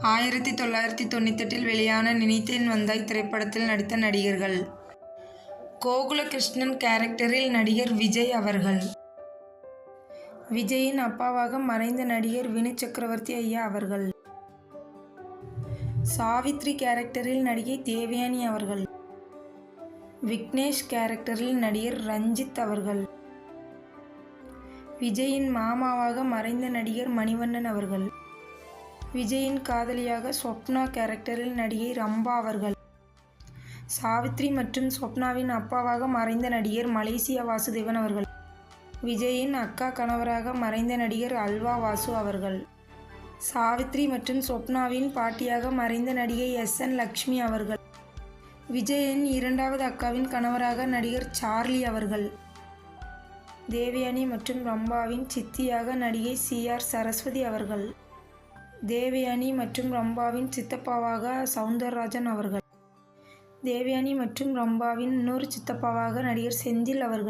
ஆயிரத்தி தொள்ளாயிரத்தி தொண்ணூத்தெட்டில் வெளியான நினைத்தேன் வந்தாய் திரைப்படத்தில் நடித்த நடிகர்கள். கோகுலகிருஷ்ணன் கேரக்டரில் நடிகர் விஜய் அவர்கள். விஜயின் அப்பாவாக மறைந்த நடிகர் வினு சக்கரவர்த்தி ஐயா அவர்கள். சாவித்ரி கேரக்டரில் நடிகை தேவயானி அவர்கள். விக்னேஷ் கேரக்டரில் நடிகர் ரஞ்சித் அவர்கள். விஜயின் மாமாவாக மறைந்த நடிகர் மணிவண்ணன் அவர்கள். விஜயின் காதலியாக ஸ்வப்னா கேரக்டரில் நடிகை ரம்பா அவர்கள். சாவித்ரி மற்றும் ஸ்வப்னாவின் அப்பாவாக மறைந்த நடிகர் மலேசியா வாசுதேவன் அவர்கள். விஜயின் அக்கா கணவராக மறைந்த நடிகர் அல்வா வாசு அவர்கள். சாவித்ரி மற்றும் ஸ்வப்னாவின் பாட்டியாக மறைந்த நடிகை எஸ் என் லக்ஷ்மி அவர்கள். விஜயின் இரண்டாவது அக்காவின் கணவராக நடிகர் சார்லி அவர்கள். தேவயானி மற்றும் ரம்பாவின் சித்தியாக நடிகை சி ஆர் சரஸ்வதி அவர்கள். தேவயானி மற்றும் ரம்பாவின் சித்தப்பாவாக சவுந்தரராஜன் அவர்கள். தேவயானி மற்றும் ரம்பாவின் இன்னொரு சித்தப்பாவாக நடிகர் செந்தில் அவர்கள்.